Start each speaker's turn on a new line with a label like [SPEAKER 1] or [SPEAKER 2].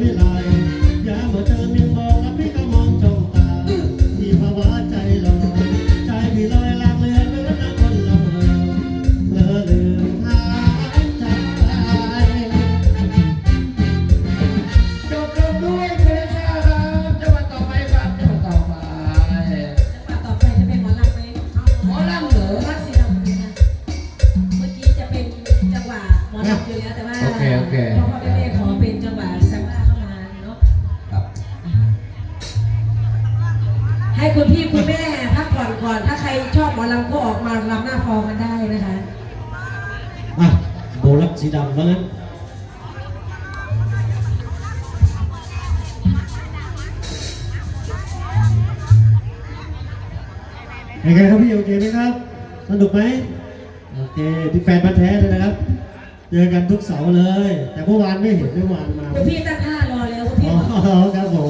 [SPEAKER 1] วิไามเเธอมียงบอกกับพี่ก็มองจ้องตา มีภาวะใจลอยใจพี่อยลางเลือนไล้วนะนละอเลอเลือนหายใจ
[SPEAKER 2] จบลงด้วยนะครับจังหต่อไปครับจังหต่อไป
[SPEAKER 3] ว่าต่อไปจะเป็นหมอลำไหมหมอลำเหรอ ว่าสีดำเงเมื่อกี้จะเป็นจัหวะหมอลำอยู่แล้วแต่ว่าโอเคโอเค พอพอไปเรียก ให้คุณพี่คุณแม่พักผ่อนก่อน ถ้าใครชอบหมอลำก็ออกมาลำหน้าฟองกันได้นะคะ
[SPEAKER 1] อะโบลักสีดำว่างั้นยังไงครับพี่โอเคไหมครับ สนุกไหมโอเคที่แฟนพันธ์แท้เลยนะครับ เจอกันทุกเสาร์เลย แต่เมื่อวานไม่เห็นเมื่อวานมาคุณพ
[SPEAKER 3] ี่ตั้งท่ารอแล้วคุณพี่ อ๋บ
[SPEAKER 1] อกอครับผม